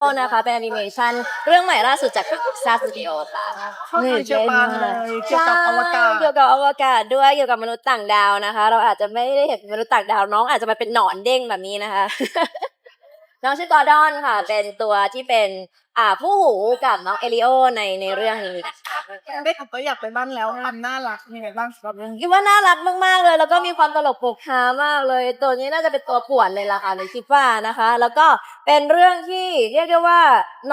โอนะคะเป็นแอนิเมชันเรื่องใหม่ล่าสุดจาก Pixar Studio ค่ะเข้าใจเชี่ยวชาญเลยเกี่ยวกับอวกาศใช่เกี่ยวกับอวกาศด้วยเกี่ยวกับมนุษย์ต่างดาวนะคะ เราอาจจะไม่ได้เห็นมนุษย์ต่างดาวน้อง อาจจะมาเป็นหนอนเด้งแบบนี้นะคะ น้องชื่อกอร์ดอนค่ะ เป็นตัวที่เป็นอ่าผู้หูกับน้องเอลิโอในในเรื่องนี้นะคะได้ขับก็อยากไปบ้านแล้วมันน่ารักยังไงบ้างสำหรับเรื่องนี้คิดว่าน่ารักมากๆเลย แล้วก็มีความตลกโปกฮามากเลย ตัวนี้น่าจะเป็นตัวป่วนเลยล่ะค่ะในคิดว่านะคะ แล้วก็เป็นเรื่องที่เรียกได้ว่า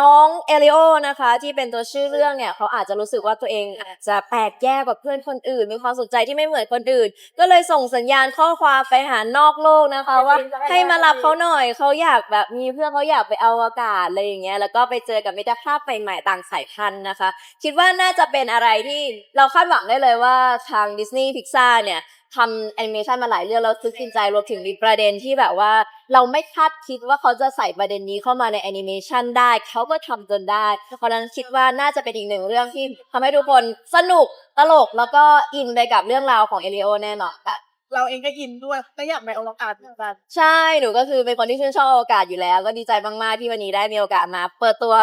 น้องเอลิโอนะคะ ที่เป็นตัวชื่อเรื่องเนี่ยเขาอาจจะรู้สึกว่าตัวเองอาจจะแปลกแยกกว่าเพื่อนคนอื่น มีความสนใจที่ไม่เหมือนคนอื่น ก็เลยส่งสัญญาณข้อความไปหานอกโลกนะคะ ว่าให้มารับเขาหน่อยเขาอยากแบบมีเพื่อนเขาอยากไปอวกาศอะไรอย่างเงี้ยแล้วก็ไปเจอกับมิตรภาพใหม่ๆต่างสายพันธุ์นะคะ คิดว่าน่าจะเป็นอะไรที่เราคาดหวังได้เลยว่าทางดิสนีย์พิกซาเนี่ยทำแอนิเมชันมาหลายเรื่องแล้วซึ้งกินใจรวมถึงมีประเด็นที่แบบว่า เราไม่คาดคิดว่าเขาจะใส่ประเด็นนี้เข้ามาในแอนิเมชันได้เขาก็ทำจนได้ เพราะฉะนั้นคิดว่าน่าจะเป็นอีกหนึ่งเรื่องที่ทำให้ทุกคนสนุกตลกแล้วก็อินไปกับเรื่องราวของเอลิโอแน่นอนค่ะ เราเองก็อินด้วยก็อยากไปอวกาศเหมือนกันใช่หนูก็คือเป็นคนที่ชื่นชอบอวกาศอยู่แล้ว ก็ดีใจมากๆที่วันนี้ได้มีโอกาสมา เปิดตัว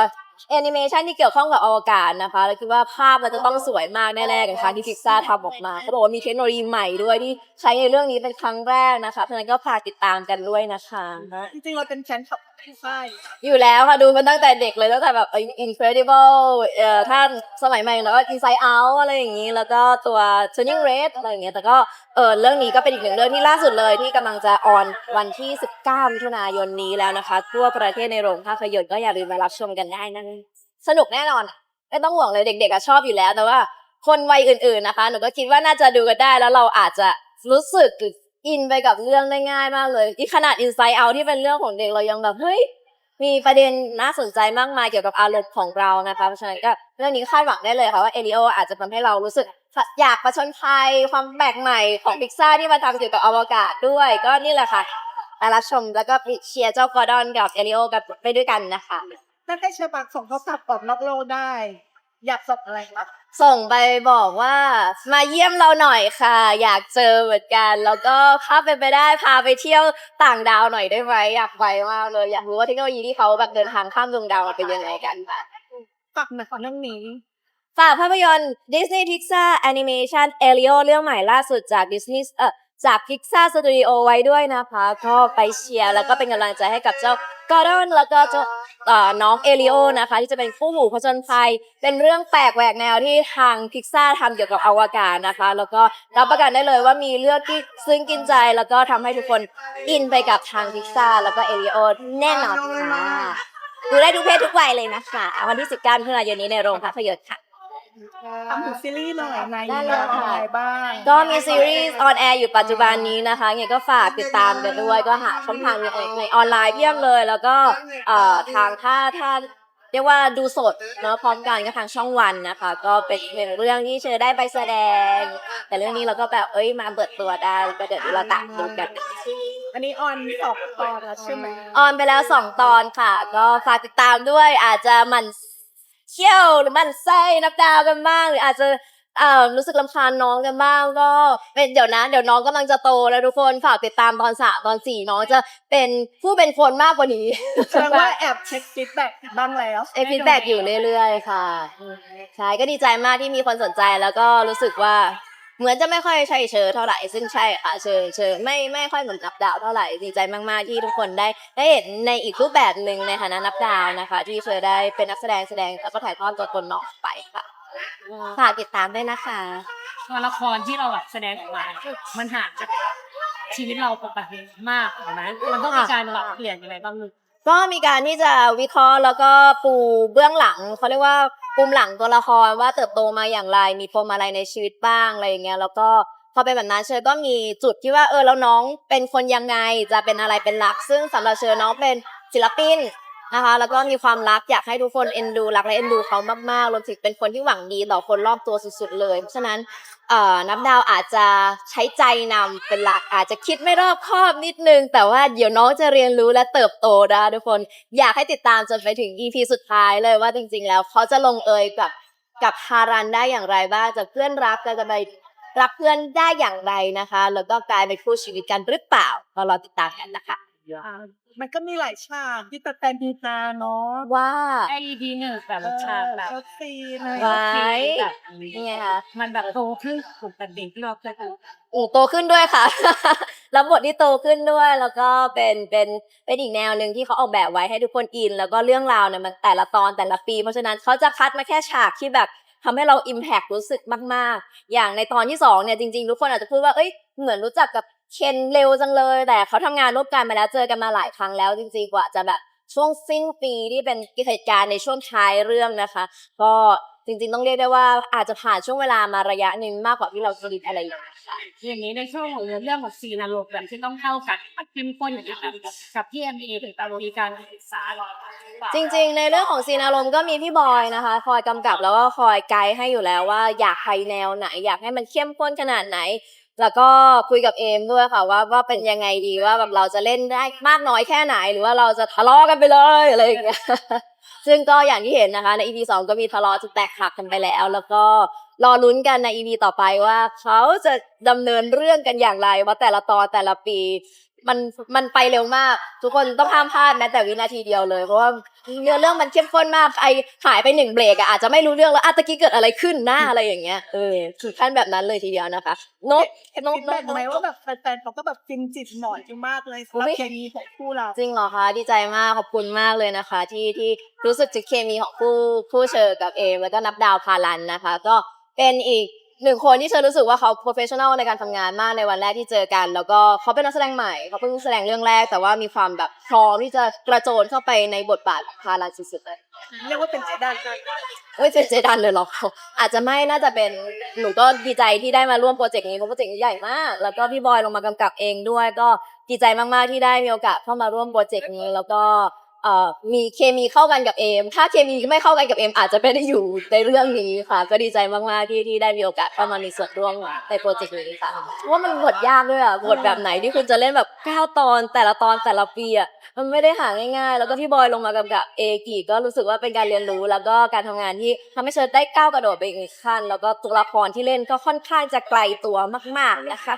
แอนิเมชันที่เกี่ยวข้องกับอวกาศนะคะแล้วคิดว่าภาพมันจะต้องสวยมากแน่ๆกับครั้งที่พิกซ่าทำออกมาเขาบอกว่ามีเทคโนโลยีใหม่ด้วยที่ใช้ในเรื่องนี้เป็นครั้งแรกนะคะเพราะฉะนั้นก็ฝากติดตามกันด้วยนะคะจริงๆเราเป็นแฟนคลับ อยู่แล้วค่ะดูมาตั้งแต่เด็กเลยตั้งแต่แบบ incredible เอ่อถ้านสมัยใหม่แล้วก็ inside out อะไรอย่างนี้ แล้วก็ตัว turning red อะไรอย่างเงี้ยแต่ก็เออเรื่องนี้ก็เป็นอีกหนึ่งเรื่องที่ล่าสุดเลยที่กำลังจะออนวันที่ 19 มิถุนายนนี้แล้วนะคะ ทั่วประเทศในโรงภาพยนตร์ก็อย่าลืมมารับชมกันได้นะสนุกแน่นอน ไม่ต้องห่วงเลยเด็กๆอะชอบอยู่แล้ว แต่ว่าคนวัยอื่นๆนะคะหนูก็คิดว่าน่าจะดูกันได้แล้วเราอาจจะรู้สึกหรื อินไปกับเรื่องได้ง่ายมากเลยที่ขนาด inside out ที่เป็นเรื่องของเด็กเรายังแบบเฮ้ยมีประเด็นน่าสนใจมากมายเกี่ยวกับอารมณ์ของเรานะคะเพราะฉะนั้นก็เรื่องนี้คาดหวังได้เลยค่ะว่าเอลิโออาจจะทำให้เรารู้สึกอยากประชนภัยความแปลกใหม่ของพิกซ่าที่มาทำเกี่ยวกับอวกาศด้วย ก็นี่แหละค่ะมารับชมแล้วก็เชียร์เจ้ากอร์ดอนกับเอลิโอกันไปด้วยกันนะคะถ้าให้เชอปากส่งเขาสับออกนอกโลกได้ อยากส่งอะไรครับ ส่งไปบอกว่ามาเยี่ยมเราหน่อยค่ะ อยากเจอเหมือนกัน แล้วก็ถ้าเป็นไปได้พาไปเที่ยวต่างดาวหน่อยได้ไหมอยากไปมากเลยอยากรู้ว่าเทคโนโลยีที่เขาแบบเดินทางข้ามดวงดาวมันเป็นยังไงกันค่ะฝากหน่อยของเรื่องนี้ฝากภาพยนตร์ Disney Pixar Animation Elio เรื่องใหม่ล่าสุดจาก Disney เอ่อ จาก Pixar Studio ไว้ด้วยนะคะ ก็ไปเชียร์แล้วก็เป็นกำลังใจให้กับเจ้ากอร์ดอนแล้วก็เจ้าเอ่อน้องเอลิโอนะคะ ที่จะเป็นคู่หูผจญภัย เป็นเรื่องแปลกแหวกแนวที่ทาง Pixar ทำเกี่ยวกับอวกาศนะคะ แล้วก็รับประกันได้เลยว่ามีเรื่องที่ซึ้งกินใจ แล้วก็ทำให้ทุกคนอินไปกับทาง Pixar แล้วก็เอลิโอแน่นอนค่ะดูได้ทุกเพศทุกวัยเลยนะคะ วันที่ 19มิถุนายนนี้ในโรงภาพยนตร์ค่ะ ทำถึงซีรีส์หน่อยในได้มีเลยค่ะ อะไรบ้าง ก็มีซีรีส์ออนแอร์อยู่ปัจจุบันนี้นะคะไงก็ฝากติดตามกันด้วย ก็หาช่องทางในในออนไลน์เพียบเลย แล้วก็เอ่อทางถ้าถ้าเรียกว่าดูสดเนาะพร้อมกันก็ทางช่องวันนะคะ ก็เป็นหนึ่งเรื่องที่เชอได้ไปแสดง แต่เรื่องนี้เราก็แบบเอ้ยมาเปิดตัวได้ก็เดี๋ยวเราตามดูกัน อันนี้ออนสองตอนแล้วใช่ไหม ออนไปแล้วสองตอนค่ะ ก็ฝากติดตามด้วยอาจจะหมัน เที่ยวหรือหมันไส้นับดาวกันบ้างหรืออาจจะเอ่อรู้สึกลำคาญน้องกันบ้างก็เป็นเดี๋ยวนะ เดี๋ยวน้องกำลังจะโตแล้วทุกคนฝากติดตามตอนสามตอนสี่น้องจะเป็นผู้เป็นคนมากกว่านี้แสดงว่าแอบเช็คฟีดแบ็กบ้างแล้วเอฟีดแบ็กอยู่เรื่อยๆค่ะใช่ก็ดีใจมากที่มีคนสนใจแล้วก็รู้สึกว่า เหมือนจะไม่ค่อยใช่เชอเท่าไหร่ซึ่งใช่ค่ะเชอเชอไม่ไม่ค่อยเหมือนนับดาวเท่าไหร่ดีใจมากๆที่ทุกคนได้ได้เห็นในอีกรูปแบบหนึ่งในฐานะนับดาวนะคะ ที่เชอได้เป็นนักแสดงแสดงแล้วก็ถ่ายทอดตัวตนน้องอกไปค่ะฝากติดตามด้วยนะคะ ตัวละครที่เราแบบแสดงออกมามันห่างจากชีวิตเราปกติมากถูกไหมมันต้องมีการปรับเปลี่ยนยังไงบ้าง ก็มีการที่จะวิเคราะห์แล้วก็ปูเบื้องหลังเขาเรียกว่าปูมหลังตัวละครว่าเติบโตมาอย่างไร มีปมอะไรในชีวิตบ้างอะไรอย่างเงี้ยแล้วก็พอเป็นแบบนั้นเชอก็มีจุดที่ว่าเออแล้วน้องเป็นคนยังไงจะเป็นอะไรเป็นหลัก ซึ่งสำหรับเชอน้องเป็นศิลปินนะคะ แล้วก็มีความรักอยากให้ทุกคนเอ็นดูรักและเอ็นดูเขามากๆรวมถึงเป็นคนที่หวังดีต่อคนรอบตัวสุด ๆ เลยเพราะฉะนั้น นับดาวอาจจะใช้ใจนำเป็นหลักอาจจะคิดไม่รอบคอบนิดนึง แต่ว่าเดี๋ยวน้องจะเรียนรู้และเติบโตนะทุกคน อยากให้ติดตามจนไปถึง EP สุดท้ายเลยว่าจริง ๆ แล้วเขาจะลงเอยกับกับฮารันได้อย่างไรบ้างจากเพื่อนรักจะจะไปรักเพื่อนได้อย่างไรนะคะ แล้วก็กลายเป็นคู่ชีวิตกันหรือเปล่าก็รอติดตามกันนะคะ มันก็มีหลายฉากที่ตะแตนดีตาเนาะว่าไอดีหนึ่งแบบฉากแบบเออซีนอะไรว้ายแบบนี่ไงคะมันแบบโตขึ้นปกติที่เราเคยดูอูโตขึ้นด้วยค่ะรับบทที่โตขึ้นด้วย แล้วก็เป็นเป็นเป็นอีกแนวหนึ่งที่เขาออกแบบไว้ให้ทุกคนอิน แล้วก็เรื่องราวเนี่ยมันแต่ละตอนแต่ละปี เพราะฉะนั้นเขาจะคัดมาแค่ฉากที่แบบทำให้เราอิมแพกรู้สึกมาก ๆ อย่างในตอนที่สองเนี่ยจริง ๆ ทุกคนอาจจะพูดว่า เอ้ย เหมือนรู้จักกับ เคนเร็วจังเลยแต่เขาทำงานร่วมกันมาแล้วเจอกันมาหลายครั้งแล้วจริงๆกว่าจะแบบช่วงสิ้นปีที่เป็นเหตุการณ์ในช่วงท้ายเรื่องนะคะ ก็จริงๆต้องเรียกได้ว่าอาจจะผ่านช่วงเวลามาระยะหนึ่งมากกว่าที่เราคิดอะไรอย่างเงี้ยค่ะอย่างนี้ในช่วงของเรื่องของซีนอารมณ์แบบที่ต้องเข้ากันมันเข้มข้นอย่างนี้แบบกับที่เอ็มเอหรือตามมีการศึกษาจริง ๆ ในเรื่องของซีนอารมณ์ก็มีพี่บอยนะคะ คอยกำกับแล้วก็คอยไกด์ให้อยู่แล้วว่าอยากไปแนวไหน อยากให้มันเข้มข้นขนาดไหน แล้วก็คุยกับเอมด้วยค่ะว่าว่าเป็นยังไงดีว่าแบบเราจะเล่นได้มากน้อยแค่ไหน หรือว่าเราจะทะเลาะกันไปเลยอะไรอย่างเงี้ยซึ่งก็อย่างที่เห็นนะคะใน EP สองก็มีทะเลาะจะแตกหักกันไปแล้ว แล้วก็รอลุ้นกันใน EP ต่อไปว่าเขาจะดำเนินเรื่องกันอย่างไรว่าแต่ละตอนแต่ละปี มันมันไปเร็วมาก ทุกคนต้องห้ามพลาดแม้แต่วินาทีเดียวเลยเพราะว่า เนื้อเรื่องมันเข้มข้นมากไอหายไปหนึ่งเบรกอะอาจจะไม่รู้เรื่องแล้วอะตะกี้เกิดอะไรขึ้นหน้าอะไรอย่างเงี้ยเออคือขั้นแบบนั้นเลยทีเดียวนะคะนกเห็นนกฟีดแบ็กไหมว่าแบบแฟนๆเขาก็แบบฟินจิตหน่อยจังมากเลยสำหรับอุ๊ยเคมีของคู่เราจริงเหรอคะดีใจมากขอบคุณมากเลยนะคะ ที่ที่รู้สึกถึงเคมีของผู้ผู้เชอกับเอมแล้วก็นับดาวพาลันนะคะ ก็เป็นอีก หนึ่งคนที่เชอรู้สึกว่าเขา professional ในการทำงานมากในวันแรกที่เจอกัน แล้วก็เขาเป็นนักแสดงใหม่เขาเพิ่งแสดงเรื่องแรก แต่ว่ามีความแบบพร้อมที่จะกระโจนเข้าไปในบทบาทของพาลันสุดๆเลยเรียกว่าเป็นเจดันกันไม่เป็นเจดันเลยหรอกอาจจะไม่น่าจะเป็นหนูก็ดีใจที่ได้มาร่วมโปรเจกต์นี้เพราะโปรเจกต์นี้ใหญ่มาก แล้วก็พี่บอยลงมากำกับเองด้วย ก็ดีใจมากๆที่ได้มีโอกาสเข้ามาร่วมโปรเจกต์นี้ แล้วก็เอ่อ มีเคมีเข้ากันกับเอม ถ้าเคมีไม่เข้ากันกับเอมอาจจะไม่ได้อยู่ในเรื่องนี้ค่ะ ก็ดีใจมากๆที่ที่ได้มีโอกาสเข้ามามีส่วนร่วมในโปรเจกต์นี้ค่ะว่ามันบทยากด้วยอะบทแบบไหนที่คุณจะเล่นแบบเก้าตอนแต่ละตอนแต่ละปีอะมันไม่ได้หาง่ายๆ แล้วก็พี่บอยลงมากำกับเอกีก็รู้สึกว่าเป็นการเรียนรู้ แล้วก็การทำงานที่ทำให้เชิญได้ก้าวกระโดดไปอีกขั้น แล้วก็ตัวละครที่เล่นก็ค่อนข้างจะไกลตัวมาก ๆนะคะ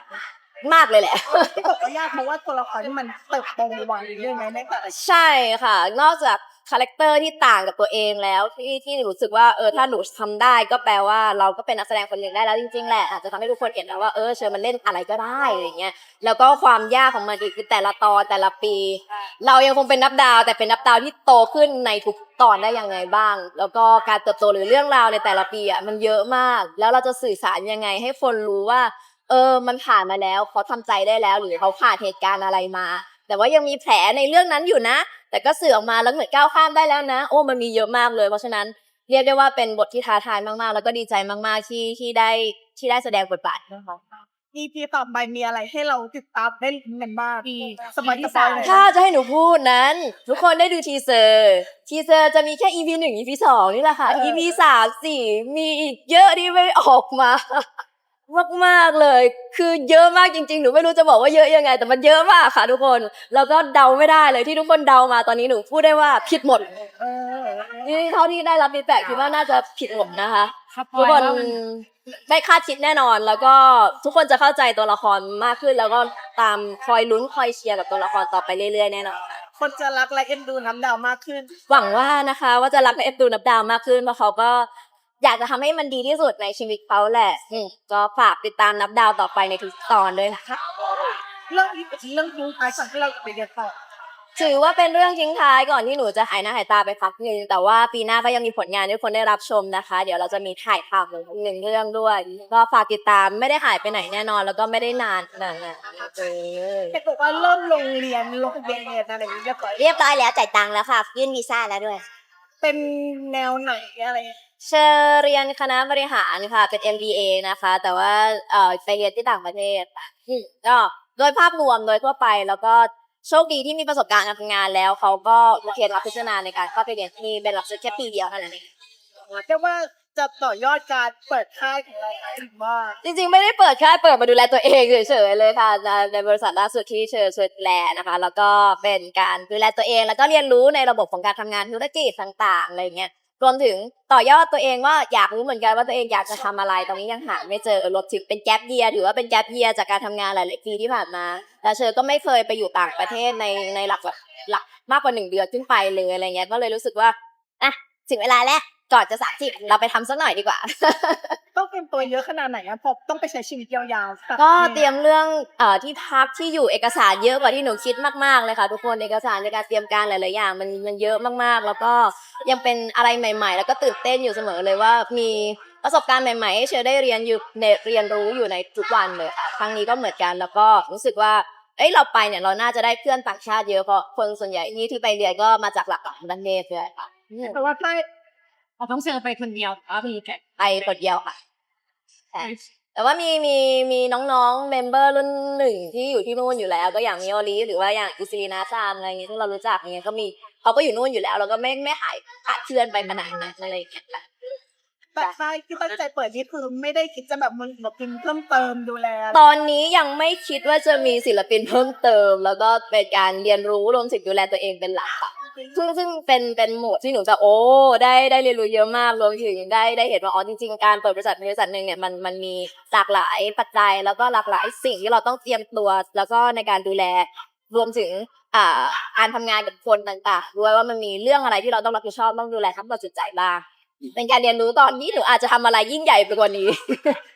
มากเลยแหละที่บอกว่ายากเพราะว่าตัวละครที่มันเติบโตไวเรื่องไหมในแต่ละใช่ค่ะ นอกจากคาแรคเตอร์ที่ต่างกับตัวเองแล้วที่ที่หนูรู้สึกว่าเออถ้าหนูทำได้ก็แปลว่าเราก็เป็นนักแสดงคนหนึ่งได้แล้วจริงๆแหละอาจจะทำให้ทุกคนเห็นแล้วว่าเออเชิญมันเล่นอะไรก็ได้อะไรเงี้ยแล้วก็ความยากของมันอีกคือแต่ละตอนแต่ละปี เรายังคงเป็นนับดาวแต่เป็นนับดาวที่โตขึ้นในทุกตอนได้ยังไงบ้าง แล้วก็การเติบโตหรือเรื่องราวในแต่ละปีอะมันเยอะมาก แล้วเราจะสื่อสารยังไงให้คนรู้ว่า เออ มันผ่านมาแล้วเขาทำใจได้แล้ว หรือเขาผ่านเหตุการณ์อะไรมา แต่ว่ายังมีแผลในเรื่องนั้นอยู่นะ แต่ก็สื่อออกมาแล้วเหมือนก้าวข้ามได้แล้วนะ โอ้มันมีเยอะมากเลย เพราะฉะนั้นเรียกได้ว่าเป็นบทที่ท้าทายมากๆ แล้วก็ดีใจมากๆที่ที่ได้ที่ได้แสดงบทบาทนะคะ EP ต่อไปมีอะไรให้เราติดตามได้ลุ้นกันบ้างมีสมัยที่สามถ้าจะให้หนูพูดนั้น ทุกคนได้ดูทีเซอร์ ทีเซอร์จะมีแค่ EP หนึ่ง EP สองนี่แหละค่ะ EP สามสี่มีอีกเยอะที่ไม่ออกมา มากมากๆเลย คือเยอะมากจริงๆ หนูไม่รู้จะบอกว่าเยอะยังไง แต่มันเยอะมากค่ะทุกคน แล้วก็เดาไม่ได้เลยที่ทุกคนเดามาตอนนี้หนูพูดได้ว่าผิดหมดเออนี่เท่าที่ได้รับฟีดแบ็กคิดว่าน่าจะผิดหมดนะคะครับทุกคนไม่คาดคิดแน่นอน แล้วก็ทุกคนจะเข้าใจตัวละครมากขึ้น แล้วก็ตามคอยลุ้นคอยเชียร์กับตัวละครต่อไปเรื่อยๆแน่นอนคนจะรักและเอ็นดูน้ำดาวมากขึ้น หวังว่านะคะ ว่าจะรักและเอ็นดูนับดาวมากขึ้นเพราะเขาก็ อยากจะทำให้มันดีที่สุดในชีวิตเขาแหละอืมก็ฝากติดตามนับดาวต่อไปในทุกตอนด้วยนะคะ เรื่องนี้เป็นเรื่องดูท้ายก่อนที่เราจะไปเรียนต่อถือว่าเป็นเรื่องทิ้งท้ายก่อนที่หนูจะหายหน้าหายตาไปพักหนึ่งแต่ว่าปีหน้าก็ยังมีผลงานให้ทุกคนได้รับชมนะคะ เดี๋ยวเราจะมีถ่ายทำหนึ่งหนึ่งเรื่องด้วย ก็ฝากติดตามไม่ได้หายไปไหนแน่นอน แล้วก็ไม่ได้นานขนาดนั้นเออเห็นบอกว่าเริ่มลงเรียนลงเรียนอะไรอย่างเงี้ยเรียบร้อยเรียบร้อยแล้วจ่ายตังค์แล้วค่ะ ยื่นวีซ่าแล้วด้วย เป็นแนวไหนอะไรเเชอเรียนคณะบริหารค่ะ เป็น MBA นะคะ แต่ว่าเออไปเรียนที่ต่างประเทศค่ะก็โดยภาพรวมโดยทั่วไปแล้วก็โชคดีที่มีประสบการณ์การทำงานแล้ว เขาก็เขียนรับพิจารณาในการเข้าไปเรียนที่นี่เป็นหลักสูตรแค่ปีเดียวเท่านั้นเอง เรียกว่าจะต่อยอดการเปิดค่ายของเราหรือว่าจริงๆ ไม่ได้เปิดค่ายเปิดมาดูแลตัวเองเฉยๆเลยค่ะในในบริษัทล่าสุดที่เชอช่วยดูแลนะคะ แล้วก็เป็นการดูแลตัวเอง แล้วก็เรียนรู้ในระบบของการทำงานธุรกิจต่างๆอะไรเงี้ย รวมถึงต่อยอดตัวเองว่าอยากรู้เหมือนกันว่าตัวเองอยากจะทำอะไรตรงนี้ยังหาไม่เจอรวมถึงเป็นแกลบเยียถือว่าเป็นแกลบเยียจากการทำงานหลายๆปีที่ผ่านมาแต่เชอก็ไม่เคยไปอยู่ต่างประเทศในในหลักแบบหลักมากกว่าหนึ่งเดือนขึ้นไปเลยอะไรเงี้ยก็เลยรู้สึกว่าอะถึงเวลาแล้ว ก่อนจะสามสิบเราไปทำสักหน่อยดีกว่า ต้องเตรียมตัวเยอะขนาดไหนอะพอต้องไปใช้ชีวิตยาวๆก็เตรียมเรื่องเอ่อที่พักที่อยู่เอกสารเยอะกว่าที่หนูคิดมากๆเลยค่ะ ทุกคนเอกสารในการเตรียมการหลายๆอย่างมันมันเยอะมากๆ แล้วก็ยังเป็นอะไรใหม่ ๆ แล้วก็ตื่นเต้นอยู่เสมอเลยว่ามีประสบการณ์ใหม่ๆให้เชอได้เรียนอยู่ในเรียนรู้อยู่ในทุกวันเลยค่ะครั้งนี้ก็เหมือนกันแล้วก็รู้สึกว่าเอ้ยเราไปเนี่ยเราน่าจะได้เพื่อนต่างชาติเยอะเพราะคนส่วนใหญ่ที่ที่ไปเรียนก็มาจากหลักต่างประเทศเลยค่ะอืมเพราะว่าถ้า เราต้องเจอไปคนเดียวก็มีแค่ไปคนเดียวค่ะแต่ว่ามีมีมีน้องๆเมมเบอร์รุ่นหนึ่งที่อยู่ที่นู่นอยู่แล้ว ก็อย่างมิโอลีหรือว่าอย่างอิซิลีนาซามอะไรเงี้ยที่เรารู้จักเงี้ยก็มีเขาก็อยู่นู่นอยู่แล้วเราก็ไม่ไม่หายขาดเพื่อนไปมานานนะอะไรอย่างเงี้ยค่ะแต่ใช่ที่ตั้งใจเปิดนี่คือไม่ได้คิดจะแบบมึงแบบพิมพ์เพิ่มเติมดูแล ตอนนี้ยังไม่คิดว่าจะมีศิลปินเพิ่มเติม แล้วก็เป็นการเรียนรู้รวมถึงดูแลตัวเองเป็นหลักค่ะ ซึ่งซึ่งเป็นเป็นโหมดที่หนูจะโอ้ได้ได้เรียนรู้เยอะมากรวมถึงได้ได้เห็นว่าอ๋อจริงๆการเปิดบริษัทบริษัทหนึ่งเนี่ยมันมันมีหลากหลายปัจจัยแล้วก็หลากหลายสิ่งที่เราต้องเตรียมตัว แล้วก็ในการดูแลรวมถึงอ่าการทำงานกับคนต่างๆด้วยว่ามันมีเรื่องอะไรที่เราต้องรับผิดชอบต้องดูแลทั้งต่อจิตใจบ้างเป็นการเรียนรู้ตอนที่หนูอาจจะทำอะไรยิ่งใหญ่ไปกว่านี้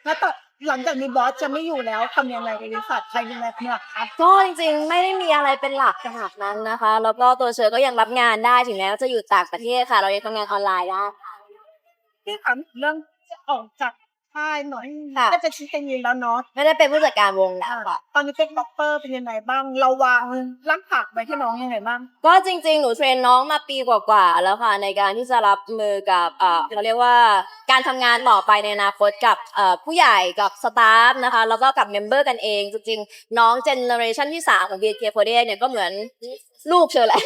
แล้วต่อ หลังจากนี้บอสจะไม่อยู่แล้วทำยังไงบริษัทใครดูแลเนี่ยครับก็จริงๆ ไม่ได้มีอะไรเป็นหลักขนาดนั้นนะคะ แล้วก็ตัวเชอก็ยังรับงานได้ถึงแม้ว่าจะอยู่ต่างประเทศค่ะ เรายังทำงานออนไลน์ได้ ที่ถามเรื่องจะออกจาก ค่ายหน่อยค่ะน่าจะชี้แจงเองแล้วเนาะไม่ได้เป็นผู้จัดการวงแล้วค่ะตอนนี้เป็นบ็อกเปอร์เป็นยังไงบ้าง เราวางร่างผักไว้ให้น้องยังไงบ้าง ก็จริงๆ หนูเทรนน้องมาปีกว่าๆ แล้วค่ะในการที่จะรับมือกับเอ่อเขาเรียกว่าการทำงานต่อไปในอนาคตกับเอ่อผู้ใหญ่กับสตาฟนะคะ แล้วก็กับเมมเบอร์กันเองจริงๆ น้องเจเนอเรชันที่สามของ BNK48 เนี่ยก็เหมือนลูกเชอแหละ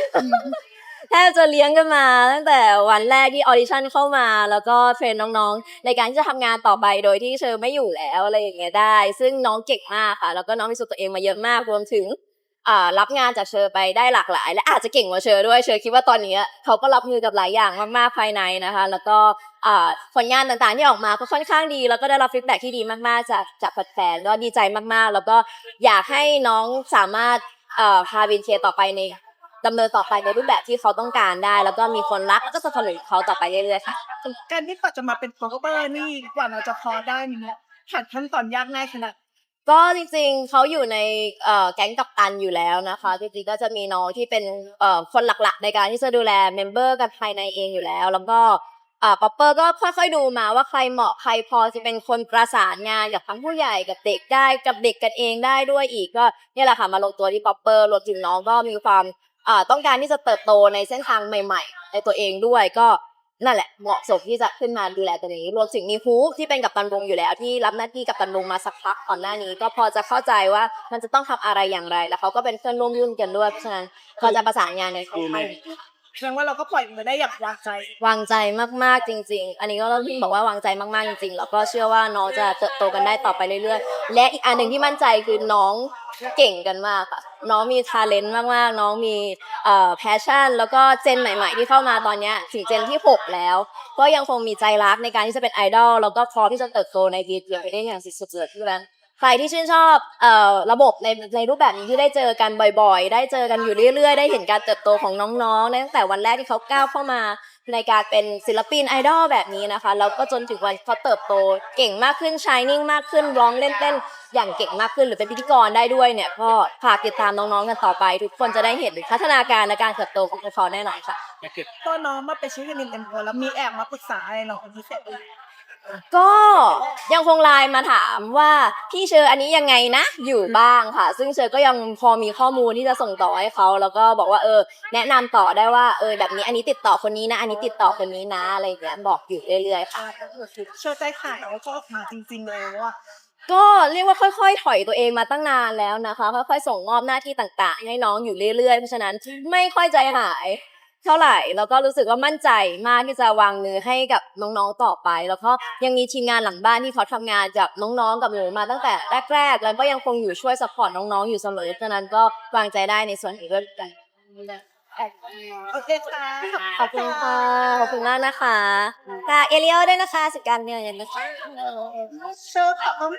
แทบจะเลี้ยงกันมา ตั้งแต่วันแรกที่ออดิชั่นเข้ามา แล้วก็เทรนน้องๆ ในการที่จะทำงานต่อไปโดยที่เชอไม่อยู่แล้วอะไรอย่างเงี้ยได้ ซึ่งน้องเก่งมากค่ะ แล้วก็น้องมีสุดตัวเองมาเยอะมากรวมถึงรับงานจากเชอไปได้หลากหลาย และอาจจะเก่งกว่าเชอด้วยเชอคิดว่าตอนนี้เขาก็รับมือกับหลายอย่างมากๆภายในนะคะ แล้วก็ผลงานต่างๆที่ออกมาก็ค่อนข้างดี แล้วก็ได้รับฟีดแบ็ที่ดีมากๆ จากจากแฟนก็ดีใจมากๆ แล้วก็อยากให้น้องสามารถพาวินเคต่อไปใน ดำเนินต่อไปในรูปแบบที่เขาต้องการได้ แล้วก็มีคนรักแล้วก็สนับสนุนเขาต่อไปเรื่อยๆค่ะ การที่กว่าจะมาเป็นบ็อกเปอร์นี่กว่าเราจะพอได้เนี่ยผ่านขั้นตอนยากง่ายขนาดก็จริงๆเขาอยู่ในเอ่อแก๊งกัปตันอยู่แล้วนะคะจริงๆก็จะมีน้องที่เป็นเอ่อคนหลักๆ ในการที่จะดูแลเมมเบอร์กันภายในเองอยู่แล้ว แล้วก็อ่าป๊อปเปอร์ก็ค่อยๆดูมาว่าใครเหมาะใครพอจะเป็นคนประสานงานกับทั้งผู้ใหญ่กับเด็กได้กับเด็กกันเองได้ด้วยอีกก็เนี่ยแหละค่ะมาลงตัวที่ป๊อปเปอร์รวมถึงน้องก็มีความอ่า ต้องการที่จะเติบโตในเส้นทางใหม่ ๆ ในตัวเองด้วยก็นั่นแหละเหมาะสมที่จะขึ้นมาดูแลตัวนี้ รวมถึงมีฮูที่เป็นกับตันวงอยู่แล้ว ที่รับหน้าที่กับตันวงมาสักพักก่อนหน้านี้ ก็พอจะเข้าใจว่ามันจะต้องทำอะไรอย่างไร แล้วเขาก็เป็นเพื่อนร่วมรุ่นกันด้วยเพราะฉะนั้นเขาจะประสานงานในค่อนข้าง แสดงว่าเราก็ปล่อยมือได้อย่างวางใจ วางใจมากๆจริง ๆ อันนี้ก็ต้องบอกว่าวางใจมากๆจริงๆ แล้วก็เชื่อว่าน้องจะเติบโตกันได้ต่อไปเรื่อยๆ และอีกอันหนึ่งที่มั่นใจคือน้องเก่งกันมากค่ะ น้องมีทาเลนต์มากๆ น้องมีเอ่อแพชชั่น แล้วก็เจนใหม่ๆ ที่เข้ามาตอนเนี้ยถึงเจนที่ 6 แล้ว ก็ยังคงมีใจรักในการที่จะเป็นไอดอล แล้วก็พร้อมที่จะเติบโตในดีเดียไปได้อย่างสุดๆที่นั้น รที่ชื่นชอบเอ่อระบบในในรูปแบบนี้ที่ได้เจอกันบ่อย ๆ ได้เจอกันอยู่เรื่อย ๆ ได้เห็นการเติบโตของน้องๆตั้งแต่วันแรกที่เขาก้าวเข้ามาในการเป็นศิลปินไอดอลแบบนี้นะคะแล้วก็จนถึงวันเขาเติบโตเก่งมากขึ้นชายนิ่งมากขึ้นร้องเล่นเต้นอย่างเก่งมากขึ้นหรือเป็นพิธีกรได้ด้วยเนี่ยก็ฝากติดตามน้องๆกันต่อไป ทุกคนจะได้เห็นพัฒนาการและการเติบโตของเขาแน่นอนค่ะก็น้องมาเป็นชิ้นกันเต็มตัวแล้วมีแอบมาปรึกษาอะไรเราคนพิเศษ ก็ยังคงไลน์มาถามว่าพี่เชออันนี้ยังไงนะอยู่บ้างค่ะ ซึ่งเชอก็ยังพอมีข้อมูลที่จะส่งต่อให้เขาแล้วก็บอกว่าเออ แนะนำต่อได้ว่าเออแบบนี้อันนี้ติดต่อคนนี้นะ อันนี้ติดต่อคนนี้นะอะไรอย่างเงี้ยบอกอยู่เรื่อยๆค่ะอ่าก็คือเชื่อใจขายแล้วก็ออกมาจริงๆเลยว่าก็เรียกว่าค่อยๆ ถอยตัวเองมาตั้งนานแล้วนะคะ ค่อยๆ ส่งมอบหน้าที่ต่างๆ ให้น้องอยู่เรื่อยๆ เพราะฉะนั้นไม่ค่อยใจหาย เท่าไหร่ แล้วก็รู้สึกว่ามั่นใจมากที่จะวางมือให้กับน้องๆต่อไป แล้วก็ยังมีทีมงานหลังบ้านที่เขาทำงานกับน้องๆกับหนูมาตั้งแต่แรก ๆ แล้วก็ยังคงอยู่ช่วยสปอร์ตน้องๆอยู่เสมอฉะนั้นก็วางใจได้ในส่วนนี้ด้วยกันโอเคค่ะ ขอบคุณค่ะ ขอบคุณมากนะคะ ค่ะ เอลิโอด้วยนะคะ สิการเนี่ยนะคะโชว์ของ